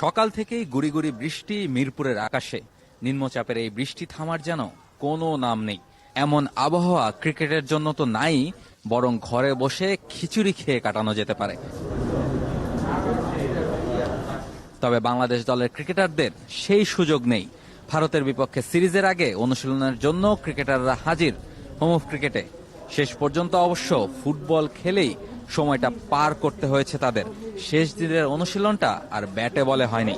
সকাল থেকেই গুড়ি গুড়ি বৃষ্টি মিরপুরের আকাশে। নিম্নচাপের এই বৃষ্টি থামার যেন কোনো নাম নেই। এমন আবহাওয়া ক্রিকেটের জন্য তো নাই, বরং ঘরে বসে খিচুড়ি খেয়ে কাটানো যেতে পারে। তবে বাংলাদেশ দলের ক্রিকেটারদের সেই সুযোগ নেই। ভারতের বিপক্ষে সিরিজের আগে অনুশীলনের জন্য ক্রিকেটাররা হাজির। হোম অফ ক্রিকেটে শেষ পর্যন্ত অবশ্য ফুটবল খেলেই সময়টা পার করতে হয়েছে তাদের। শেষ দিনের অনুশীলনটা আর ব্যাটে বলে হয়নি।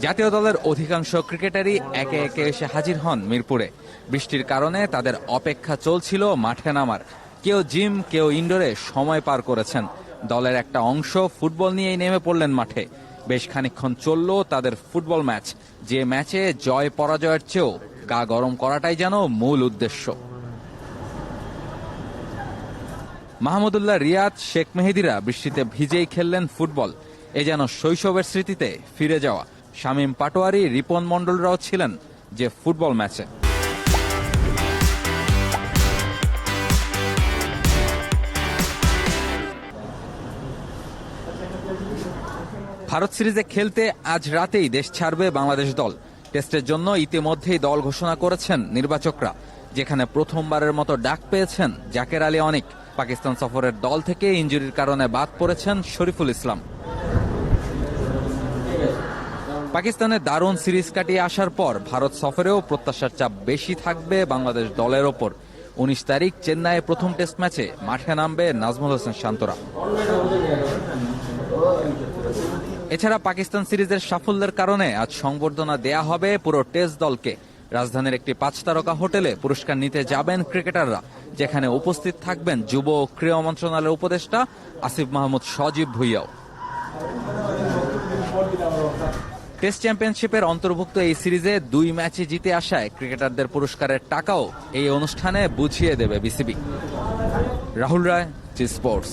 জাতীয় দলের অধিকাংশ ক্রিকেটারই একে একে এসে হাজির হন মিরপুরে। বৃষ্টির কারণে তাদের অপেক্ষা চলছিল মাঠে নামার। কেউ জিম, কেউ ইনডোরে সময় পার করেছেন। দলের একটা অংশ ফুটবল নিয়েই নেমে পড়লেন মাঠে। বেশ খানিকক্ষণ চলল তাদের ফুটবল ম্যাচ। যে ম্যাচে জয় পরাজয়ের চেয়েও গা গরম করাটাই যেন মূল উদ্দেশ্য। মাহমুদুল্লাহ রিয়াদ, শেখ মেহেদিরা বৃষ্টিতে ভিজেই খেললেন ফুটবল। এ যেন শৈশবের স্মৃতিতে ফিরে যাওয়া। শামীম পাটোয়ারি, রিপন মণ্ডলরাও ছিলেন যে ফুটবল ম্যাচে। ভারত সিরিজে খেলতে আজ রাতেই দেশ ছাড়বে বাংলাদেশ দল। টেস্টের জন্য ইতিমধ্যেই দল ঘোষণা করেছেন নির্বাচকরা, যেখানে প্রথমবারের মতো ডাক পেয়েছেন জাকের আলী অনেক। পাকিস্তান সফরের দল থেকে ইঞ্জুরির কারণে বাদ পড়েছেন শরীফুল ইসলাম। পাকিস্তানে দারুণ সিরিজ কাটিয়ে আসার পর ভারত সফরেও প্রত্যাশার চাপ বেশি থাকবে বাংলাদেশ দলের ওপর। উনিশ তারিখ চেন্নাইয়ে প্রথম টেস্ট ম্যাচে মাঠে নামবে নাজমুল হোসেন শান্তরা। এছাড়া পাকিস্তান সিরিজের সাফল্যের কারণে আজ সংবর্ধনা দেয়া হবে পুরো টেস্ট দলকে। রাজধানীর একটি পাঁচ তারকা হোটেলে পুরস্কার নিতে যাবেন ক্রিকেটাররা, যেখানে উপস্থিত থাকবেন যুব ও ক্রীড়া মন্ত্রণালয়ের উপদেষ্টা আসিফ মাহমুদ সজীব ভুইয়াও। টেস্ট চ্যাম্পিয়নশিপের অন্তর্ভুক্ত এই সিরিজে দুই ম্যাচে জিতে আসায় ক্রিকেটারদের পুরস্কারের টাকাও এই অনুষ্ঠানে বুঝিয়ে দেবে বিসিবি। রাহুল রায় স্পোর্টস।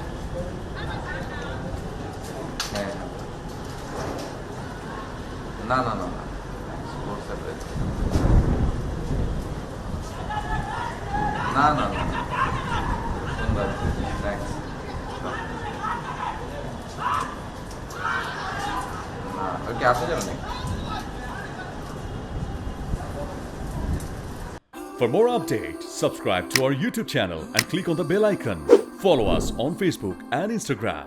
না না না না স্পোর্টস অ্যাপ্লাই না না না সুন্দর নেক্সট না ওকে আসা যাবে নাকি For more updates, subscribe to our YouTube channel and click on the bell icon. Follow us on Facebook and Instagram.